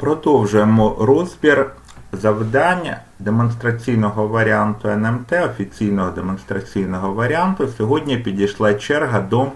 Продовжуємо розбір завдання демонстраційного варіанту НМТ, офіційного демонстраційного варіанту. Сьогодні підійшла черга до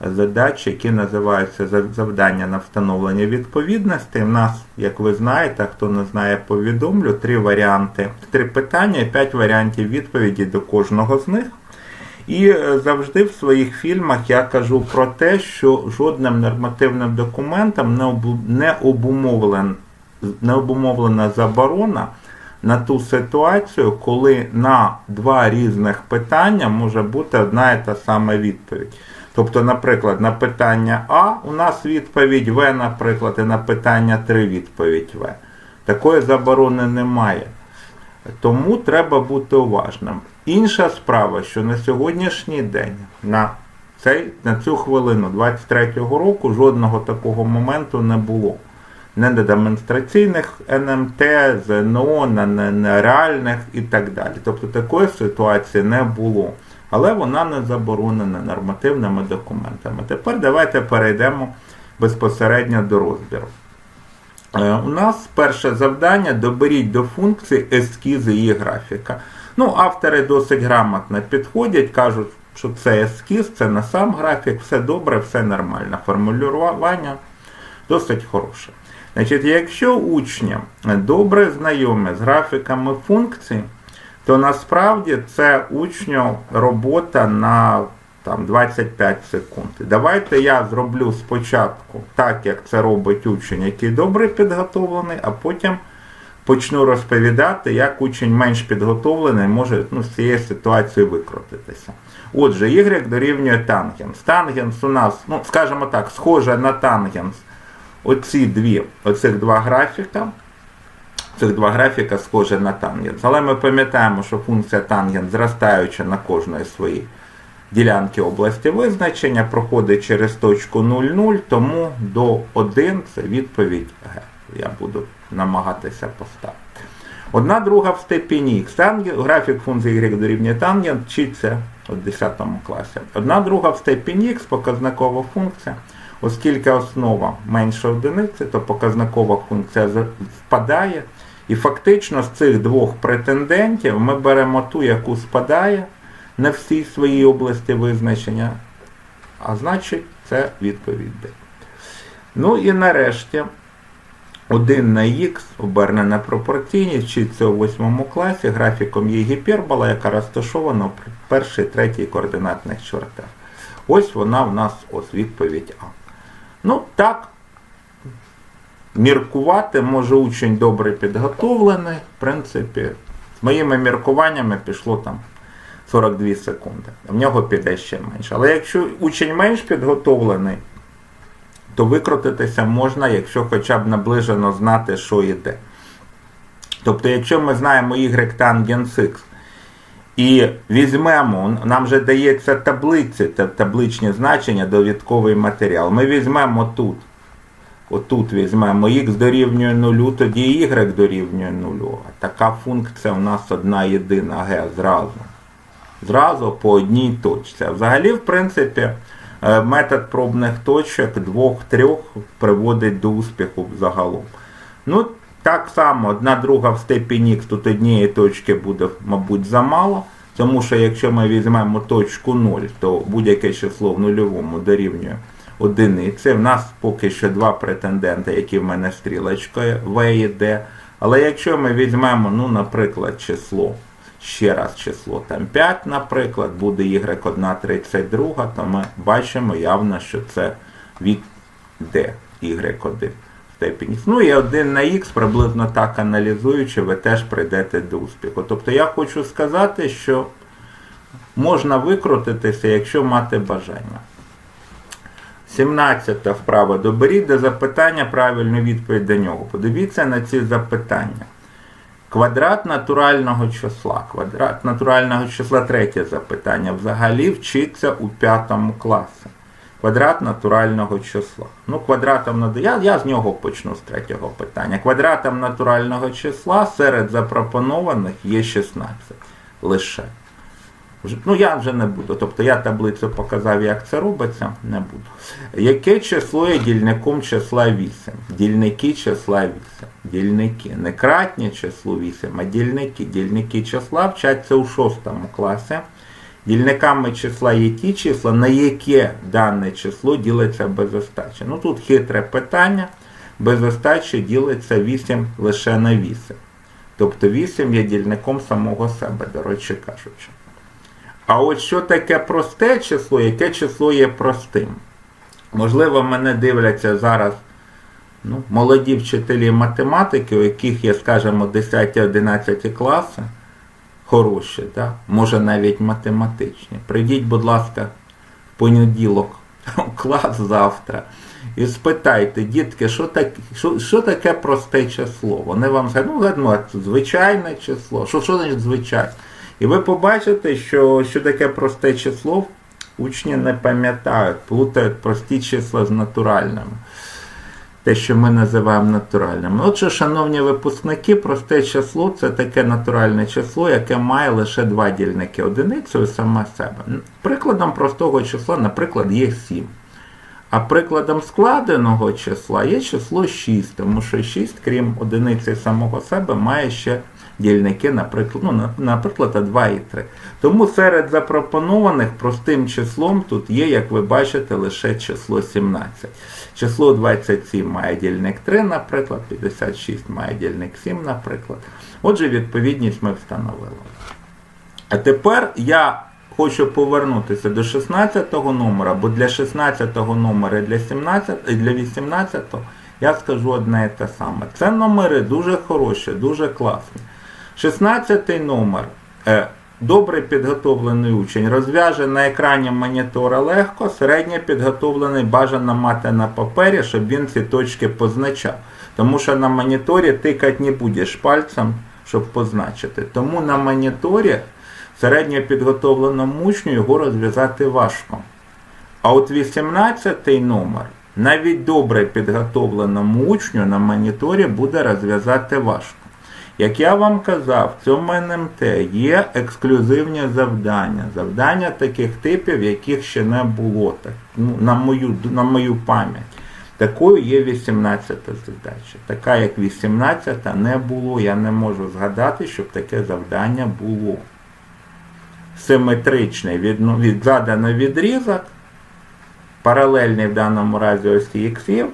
задач, які називаються завдання на встановлення відповідності. У нас, як ви знаєте, хто не знає, повідомлю, три варіанти, три питання і п'ять варіантів відповіді до кожного з них. І е, завжди в своїх фільмах я кажу про те, що жодним нормативним документом не обу- не обумовлен, не обумовлена заборона на ту ситуацію, коли на два різних питання може бути одна і та сама відповідь. Тобто, наприклад, на питання А у нас відповідь В, наприклад, і на питання 3 відповідь В. Такої заборони немає. Тому треба бути уважним. Інша справа, що на сьогоднішній день, на, цей, на цю хвилину 23-го року, жодного такого моменту не було. Не на демонстраційних НМТ, ЗНО, на, на, на реальних і так далі. Тобто такої ситуації не було. Але вона не заборонена нормативними документами. Тепер давайте перейдемо безпосередньо до розбіру. Е, У нас перше завдання доберіть до функції ескізи її графіка. Ну, автори досить грамотно підходять, кажуть, що це ескіз, це не сам графік, все добре, все нормально. Формулювання досить хороше. Значить, якщо учні добре знайомі з графіками функцій, то насправді це учню робота на там, 25 секунд. Давайте я зроблю спочатку так, як це робить учень, який добре підготовлений, а потім почну розповідати, як учень менш підготовлений може ну, з цієї ситуації викрутитися. Отже, y дорівнює тангенс. Тангенс у нас, ну, скажімо так, схоже на тангенс. Оці дві, оцих два графіка. Цих два графіка схожі на тангенс. Але ми пам'ятаємо, що функція тангенс, зростаючи на кожної своїй ділянки області визначення, проходить через точку 0,0, тому до 1 це відповідь Г. Я буду намагатися поставити. Одна друга в степені х. Графік функції y дорівнює тангент вчиться у 10 класі. Одна друга в степені х показникова функція. Оскільки основа менше одиниці, то показникова функція впадає. І фактично з цих двох претендентів ми беремо ту, яку спадає на всій своїй області визначення, а значить це відповідь Д. Ну і нарешті 1 на х обернена пропорційність вчиться у 8 класі, графіком є гіпербола, яка розташована в першій, третій координатних чертах. Ось вона в нас ось відповідь А. Ну так, міркувати може учень добре підготовлений. В принципі, з моїми міркуваннями пішло там 42 секунди. В нього піде ще менше. Але якщо учень менш підготовлений, то викрутитися можна, якщо хоча б наближено знати, що йде. Тобто, якщо ми знаємо y тангенс x, і візьмемо, нам вже дається таблиці, та- табличні значення, довідковий матеріал. Ми візьмемо тут. Отут візьмемо х дорівнює нулю, тоді y дорівнює нулю. А така функція у нас одна єдина г зразу. Зразу по одній точці. Взагалі, в принципі, е, метод пробних точок двох-трьох приводить до успіху загалом. Ну, так само, одна друга в степені х тут однієї точки буде, мабуть, замало. Тому що якщо ми візьмемо точку 0, то будь-яке число в нульовому дорівнює одиниці. В нас поки що два претенденти, які в мене стрілочкою В і Д. Але якщо ми візьмемо, ну, наприклад, число, ще раз число там 5, наприклад, буде y1,32, то ми бачимо явно, що це від D, y1 степені. Ну і 1 на х, приблизно так аналізуючи, ви теж прийдете до успіху. Тобто я хочу сказати, що можна викрутитися, якщо мати бажання. 17 вправа. Доберіть до запитання правильну відповідь до нього. Подивіться на ці запитання. Квадрат натурального числа. Квадрат натурального числа третє запитання. Взагалі вчиться у п'ятому класі. Квадрат натурального числа. Ну, квадратом я, я з нього почну з третього питання. Квадратом натурального числа серед запропонованих є 16. Лише. Ну, я вже не буду. Тобто я таблицю показав, як це робиться, не буду. Яке число є дільником числа 8? Дільники числа 8. Дільники. Не кратні числу 8, а дільники. Дільники числа вчаться у 6 класі. Дільниками числа є ті числа, на яке дане число ділиться без остачі. Ну тут хитре питання. Без остачі ділиться 8 лише на 8. Тобто 8 є дільником самого себе, до речі кажучи. А от що таке просте число, яке число є простим? Можливо, мене дивляться зараз ну, молоді вчителі математики, у яких є, скажімо, 10-11 класи, хороші, да? може навіть математичні. Прийдіть, будь ласка, в понеділок у клас завтра і спитайте, дітки, що, так, що, що таке просте число? Вони вам скажуть, ну, гадно, звичайне число. Що, що значить звичайне? І ви побачите, що, що таке просте число, учні не пам'ятають, плутають прості числа з натуральними. Те, що ми називаємо натуральним. Отже, шановні випускники, просте число це таке натуральне число, яке має лише два дільники одиницю і саме себе. Прикладом простого числа, наприклад, є 7. А прикладом складеного числа є число 6, тому що 6, крім одиниці самого себе, має ще дільники, наприклад, ну, наприклад, 2 і 3. Тому серед запропонованих простим числом тут є, як ви бачите, лише число 17. Число 27 має дільник 3, наприклад, 56 має дільник 7, наприклад. Отже, відповідність ми встановили. А тепер я хочу повернутися до 16-го номера, бо для 16-го номера і для 17 і для 18-го я скажу одне і те саме. Це номери дуже хороші, дуже класні. 16-й номер. Е, Добре підготовлений учень розв'яже на екрані монітора легко, середньо підготовлений бажано мати на папері, щоб він ці точки позначав. Тому що на моніторі тикати не будеш пальцем, щоб позначити. Тому на моніторі середньо підготовленому учню його розв'язати важко. А от 18 номер навіть добре підготовленому учню на моніторі буде розв'язати важко. Як я вам казав, в цьому НМТ є ексклюзивні завдання. Завдання таких типів, яких ще не було, так, ну, на, мою, на мою пам'ять. Такою є 18 задача. Така як 18 не було. Я не можу згадати, щоб таке завдання було. Симетричний від, від задано відрізок, паралельний в даному разі осі іксів,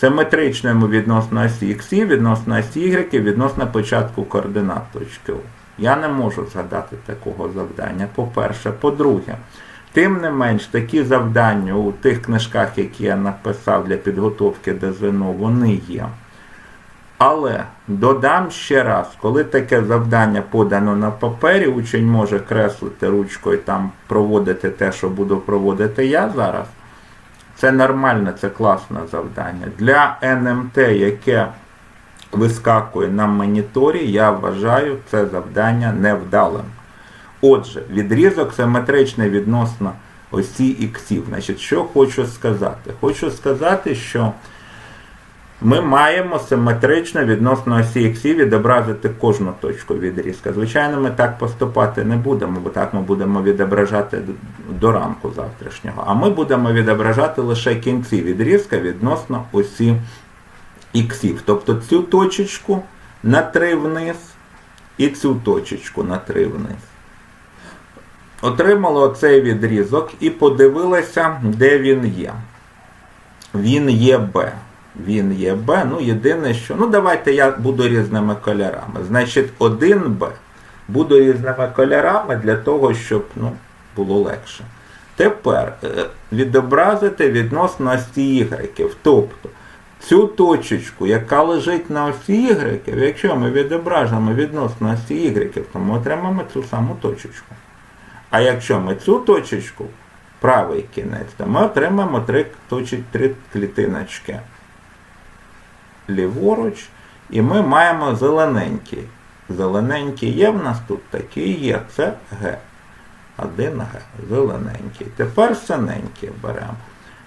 симетричному відносно осі іксів, відносно осі Y, відносно початку координат точки У. Я не можу згадати такого завдання, по-перше. По-друге, тим не менш, такі завдання у тих книжках, які я написав для підготовки до ЗНО, вони є. Але додам ще раз, коли таке завдання подано на папері, учень може креслити ручкою там проводити те, що буду проводити я зараз. Це нормальне, це класне завдання. Для НМТ, яке вискакує на моніторі, я вважаю це завдання невдалим. Отже, відрізок симетричний відносно осі іксів. Значить, що хочу сказати? Хочу сказати, що ми маємо симетрично відносно осі іксів відобразити кожну точку відрізка. Звичайно, ми так поступати не будемо, бо так ми будемо відображати до ранку завтрашнього. А ми будемо відображати лише кінці відрізка відносно осі іксів. Тобто цю точечку на 3 вниз і цю точечку на 3 вниз. Отримали оцей відрізок і подивилися, де він є. Він є Б. Він є Б. Ну, єдине, що. Ну, давайте я буду різними кольорами. Значить, 1Б. Буду різними кольорами для того, щоб ну, було легше. Тепер е, відобразити відносно осі Y. Тобто цю точечку, яка лежить на осі Y, якщо ми відображимо відносно осі Y, то ми отримаємо цю саму точечку. А якщо ми цю точечку, правий кінець, то ми отримаємо три, точі, три клітиночки ліворуч, і ми маємо зелененький. Зелененький є в нас тут такий є, це Г. 1Г, зелененький. Тепер синенький беремо.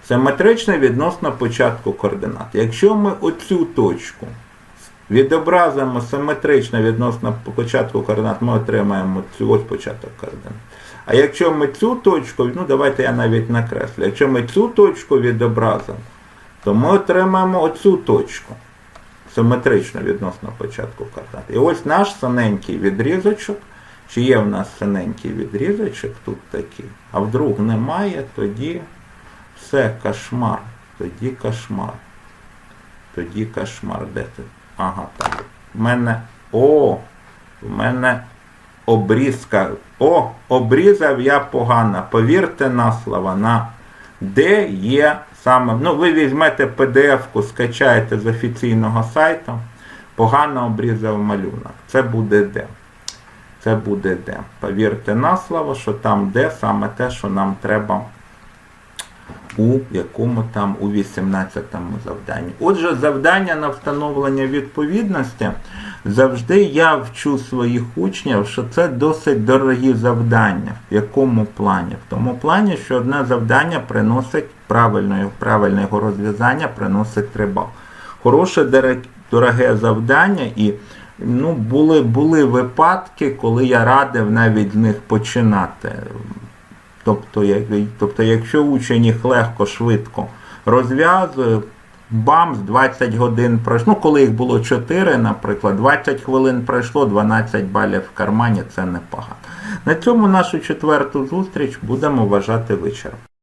Симетричне відносно початку координат. Якщо ми оцю точку відобразимо симетрично відносно початку координат, ми отримаємо цю ось початок координат. А якщо ми цю точку, ну давайте я навіть накреслю, якщо ми цю точку відобразимо, то ми отримаємо оцю точку. Симетрично відносно початку квадрата. І ось наш синенький відрізочок. Чи є в нас синенький відрізочок тут такий, а вдруг немає, тоді все, кошмар. Тоді кошмар. Тоді кошмар. Де ти? Ага, так. В мене. О! В мене обрізка. О, обрізав я погано. Повірте на слово, на де є саме. Ну, ви візьмете PDF-ку, скачаєте з офіційного сайту. Погано обрізав малюнок. Це буде де. Це буде де. Повірте на слово, що там де саме те, що нам треба у якому там у 18-му завданні. Отже, завдання на встановлення відповідності завжди я вчу своїх учнів, що це досить дорогі завдання. В якому плані? В тому плані, що одне завдання приносить правильне, правильне його розв'язання, приносить 3 бал. Хороше дороге- завдання і ну, були, були випадки, коли я радив навіть з них починати. Тобто, як, тобто, якщо учень їх легко, швидко розв'язує, бам, з 20 годин пройшло. Ну, коли їх було 4, наприклад, 20 хвилин пройшло, 12 балів в кармані це непогано. На цьому нашу четверту зустріч будемо вважати вечором.